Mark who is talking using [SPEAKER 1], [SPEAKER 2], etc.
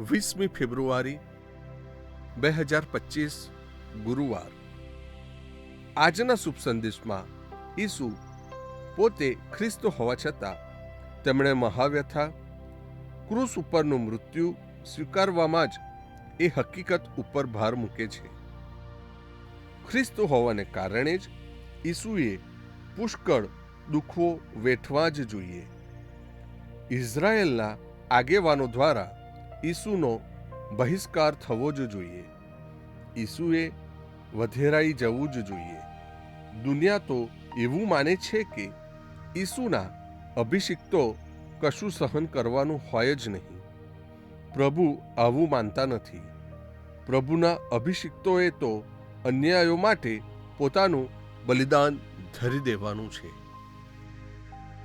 [SPEAKER 1] વીસમી ફેબ્રુઆરી, બે હજાર પચીસ, ગુરુવાર. આજના શુભ સંદેશમાં ઈસુ પોતે ખ્રિસ્ત હોવા છતાં તેમણે મહાવ્યથા, ક્રૂસ ઉપરનું મૃત્યુ સ્વીકારવામાં જ એ હકીકત ઉપર ભાર મૂકે છે. ખ્રિસ્ત હોવાને કારણે જ ઈસુએ પુષ્કળ દુઃખો વેઠવા જ જોઈએ. ઇઝરાયેલના આગેવાનો દ્વારા ઈસુનો બહિષ્કાર થવો જ જોઈએ. ઈસુએ વધેરાઈ જવું જ જોઈએ. દુનિયા તો એવું માને છે કે ઈસુના અભિષિક્તો કશું સહન કરવાનું હોય જ નહીં. પ્રભુ આવું માનતા નથી. પ્રભુના અભિષિક્તોએ તો અન્યાયો માટે પોતાનું બલિદાન ધરી દેવાનું છે.